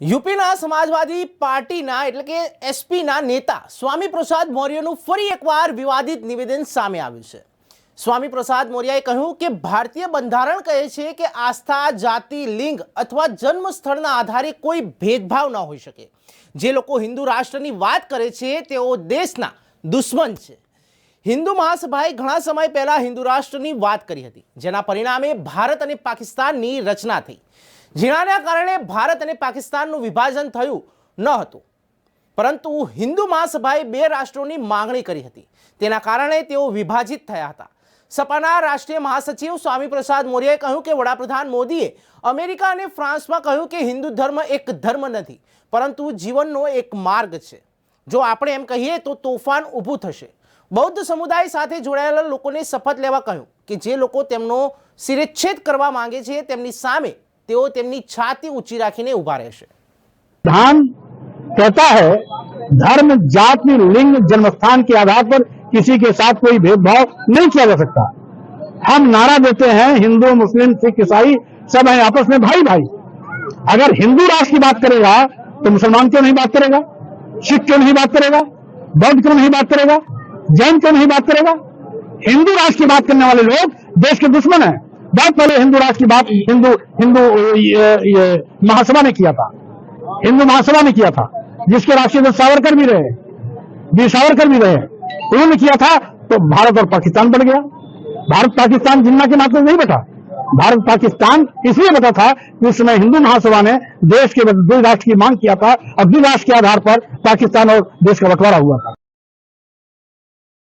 યુપીના સમાજવાદી પાર્ટીના એટલે કે એસપીના નેતા સ્વામી પ્રસાદ મૌર્યનું ફરી એકવાર વિવાદિત નિવેદન સામે આવ્યું છે. સ્વામી પ્રસાદ મૌર્યએ કહ્યું કે ભારતીય બંધારણ કહે છે કે આસ્થા, જાતિ, લિંગ અથવા જન્મ સ્થળના આધારે કોઈ ભેદભાવ ન હોઈ શકે. જે લોકો હિન્દુ રાષ્ટ્રની વાત કરે છે, તેઓ દેશના દુશ્મન છે. હિન્દુ મહાસભાએ ઘણા સમય પહેલા હિન્દુ રાષ્ટ્રની વાત કરી હતી, જેના પરિણામે ભારત અને પાકિસ્તાનની રચના થઈ. જેના કારણે ભારત અને પાકિસ્તાનનું વિભાજન થયું ન હતું. પરંતુ હિન્દુ મહાસભાએ બે રાષ્ટ્રોની માંગણી કરી હતી. તેના કારણે તેઓ વિભાજિત થયા હતા. સપાના રાષ્ટ્રીય મહાસચિવ સ્વામી પ્રસાદ મૌર્યએ કહ્યું કે વડાપ્રધાન મોદીએ અમેરિકા અને ફ્રાન્સમાં કહ્યું કે હિન્દુ ધર્મ એક ધર્મ નથી, પરંતુ જીવનનો એક માર્ગ છે. જો આપણે એમ કહીએ તો તોફાન ઊભું થશે. બૌદ્ધ સમુદાય સાથે જોડાયેલા લોકોને શપથ લેવા કહ્યું કે જે લોકો તેમનો શિરેચ્છેદ કરવા માંગે છે તેમની સામે તેઓ તેમની છાતી ઊંચી રાખીને ઊભા રહેશે संविधान कहता है धर्म जाति लिंग जन्म स्थान के आधार पर किसी के साथ कोई भेदभाव नहीं किया जा सकता हम नारा देते हैं हिंदू मुस्लिम सिख ईसाई सब हैं आपस में भाई भाई अगर हिंदू राष्ट्र की बात करेगा तो मुसलमान क्यों नहीं बात करेगा सिख क्यों नहीं बात करेगा बौद्ध क्यों नहीं बात करेगा जैन क्यों नहीं बात करेगा हिंदू राष्ट्र की बात करने वाले लोग देश के दुश्मन हैं बहुत पहले हिंदू राष्ट्र की बात, हिंदू हिंदू महासभा ने किया था। हिंदू महासभा ने किया था, जिसके राष्ट्रीय सावरकर भी रहे वीर सावरकर भी रहे। उन्होंने किया था तो भारत और पाकिस्तान बढ़ गया। भारत, पाकिस्तान जिन्ना के नाते नहीं बैठा भारत, पाकिस्तान इसलिए बता था कि उस समय हिंदू महासभा ने देश के, द्विराष्ट्र की मांग किया था, और द्विराष्ट्र के आधार पर पाकिस्तान और देश का बंटवारा हुआ था।